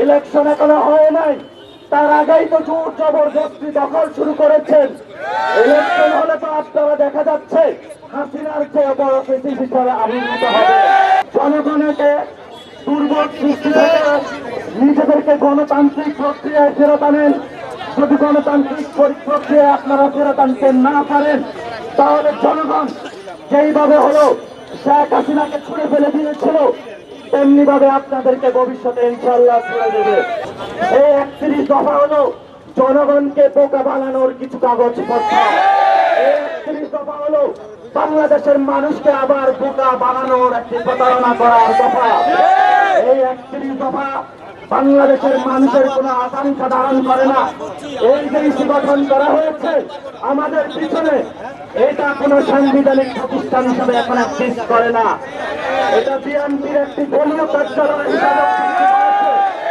Election এখনও হয় নাই। তার আগেই তো জোর জবরদস্তি দখল শুরু করেছেন। ইলেকশন হলে তো আপনারা দেখা যাচ্ছে হাসিনার চেয়ে বড় কৃষি হিসাবে আবির্ভূত হবে। জনগণকে দুর্বল সৃষ্টি নিজেদেরকে গণতান্ত্রিক প্রক্রিয়ায় ফেরত আনেন। যদি গণতান্ত্রিক পরি- প্রক্রিয়ায় আপনারা ফেরত আনতে না পারেন, তাহলে জনগণ যেইভাবে হলো শেখ হাসিনাকে ছুড়ে ফেলে দিয়েছিল তেমনি ভাবে আপনাদেরকে ভবিষ্যতে ইনশাল্লাহ ছুড়ে দেবে। এই একত্রিশ দফা হলো জনগণকে বোকা বানানোর কিছু কাগজপত্র এই দফা হলো বাংলাদেশের মানুষকে আবার বোকা বানানোর একটি প্রতারণা করার দফা। এই একত্রিশ দফা বাংলাদেশের মানুষের কোনো আকাঙ্ক্ষা ধারণ করে না। এই ইস্যু গঠন করা হয়েছে। আমাদের পিছনে এটা কোনো সাংবিধানিক প্রতিষ্ঠান হিসাবে এখন করে না। এটা বিএনপির একটি দলীয় কার্যালয় হিসাবে